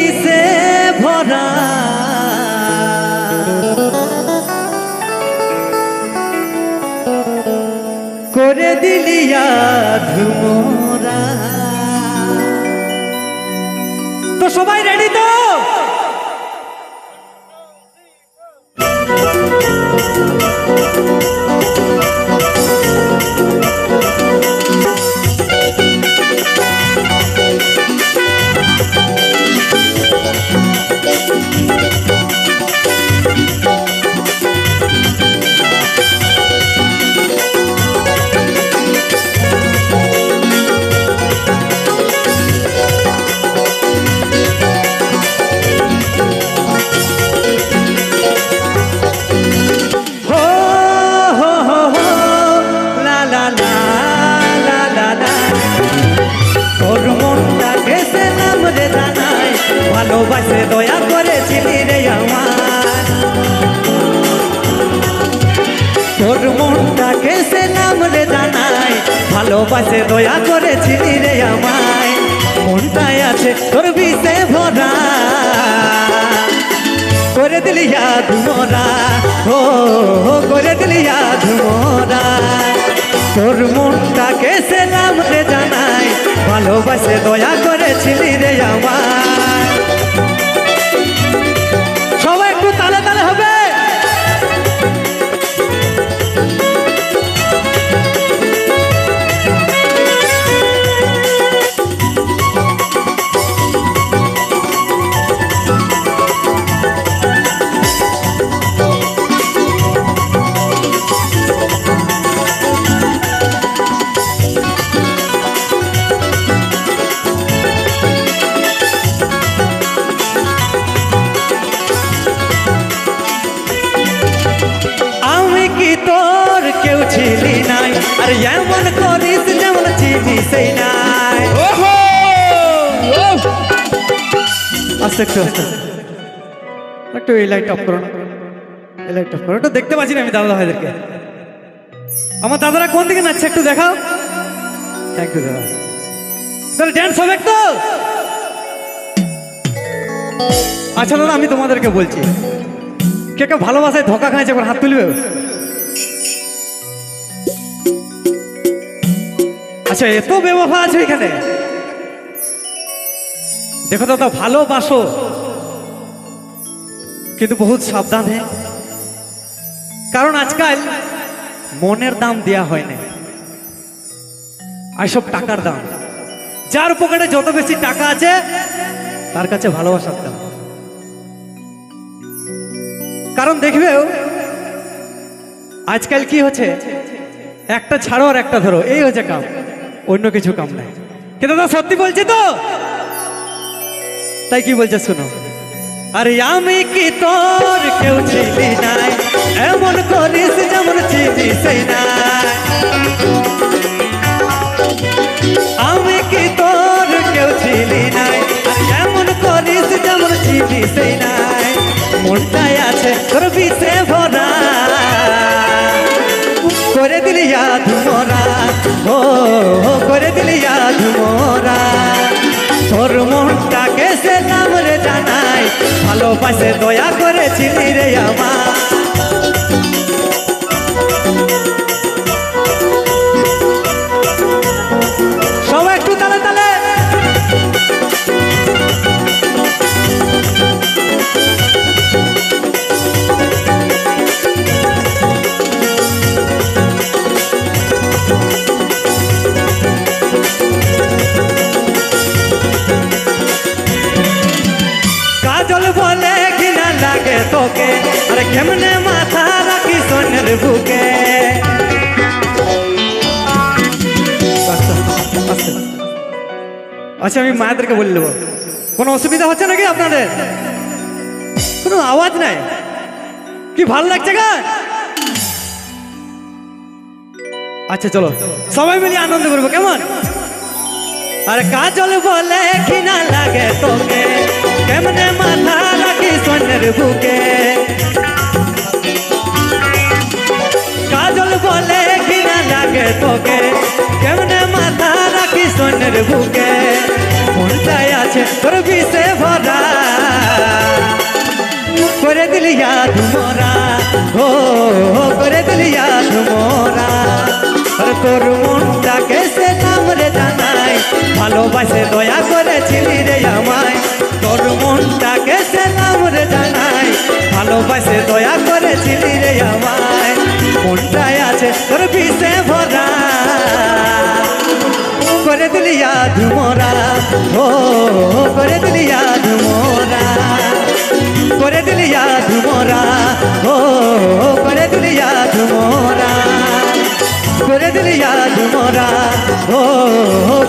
বিষে ভরা? করে দিলিয়া ধুমরা ভালোবাসে দয়া করেছিলি রে আমার। তোর মনটা কেসে নাম রে জানাই, ভালোবাসে দয়া করেছিলি রে আমায়। মনটায় আছে তোর বিষে ভরা। করে দিলি ইয়াদ মোরা, ও করে দিলি ইয়াদ মোরা। তোর মনটা কেসে নাম রে জানাই, ভালোবাসে দয়া করে করেছিলি রে আমার আর এমন করিস যেমন চিনি সেই নাই। আস্তে একটু আস্তে। একটু এই লাইট অফ করো এই লাইট অফ করো একটু দেখতে পাচ্ছি না আমি দাদা ভাইদেরকে। আমার দাদারা কোন দিকে নাচছে একটু দেখাও। থ্যাংক ইউ দাদা। তাহলে ড্যান্স হবে তো আচ্ছা দাদা আমি তোমাদেরকে বলছি। কে কে ভালোবাসায় ধোকা খাইছে একবার হাত তুলবে? আচ্ছা এত ব্যবহার আছে এখানে। দেখো দাদা, ভালোবাসো। কিন্তু বহুত সাবধান কারণ আজকাল মনের দাম দেয়া হয় না। আর সব টাকার দাম। যার পকেটে যত বেশি টাকা আছে, তার কাছে ভালোবাসার দাম। কারণ দেখবেও আজকাল কি হচ্ছে? একটা ছাড়ো আর একটা ধরো। এই হচ্ছে কাম। অন্য কিছু কাম নাই। কিন্তু দাদা, সত্যি বলছি তো? তাই কি বলছে শুনো? আরে আমি কি তোর কেউ ছিলি নাই? এমন করিস যেমন চিনি সেই নাই। আমি কি তোর কেউ ছিলি নাই? এমন করিস যেমন চিনি সেই নাই। মনটায় আছে তোর বিষে ভরা। করে দিলি ইয়াদ মোরা ও করে দিলি ইয়াদ মোরা। তোর মনটাকে সে নাম রে জানাই। ভালোবাসে দয়া করেছিলি রে আমার তোকে আরে কেমনে মাথা রাখি সোনের বুকে। আচ্ছা আমি মায়েদেরকে বলে দেবো। কোনো অসুবিধা হচ্ছে নাকি আপনাদের? কোনো আওয়াজ নাই? কি ভালো লাগছে গা? আচ্ছা চলো। সবাই মিলে আনন্দ করব, কেমন? আর কাজল বলে কিনা লাগে তোকে। কেমনে মাথা সোনের বুকে। কাজল বলে কিনা লাগে পকে কেমনে মাথা রাখি সোনের বুকে? মনটাই আছে তোর বিষে ভরা। করে দিলি ইয়াদ মোরা। ও করে দিলি ইয়াদ মোরা। আর তোর মনটাকে সে নাম রে জানাই ভালোবাসে দয়া করেছিলি করেছিলি রে আমায়। মনটাই আছে তোর বিষে ভরা? করে দিলি ইয়াদ মোরা। ও, করে দিলি ইয়াদ মোরা। করে দিলি ইয়াদ মোরা। ও, করে দিলি ইয়াদ মোরা। করে দিলি ইয়াদ মোরা। ও,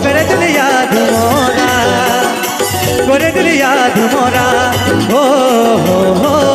করে দিলি ইয়াদ মোরা। করে দিলি ইয়াদ মোরা। ও করে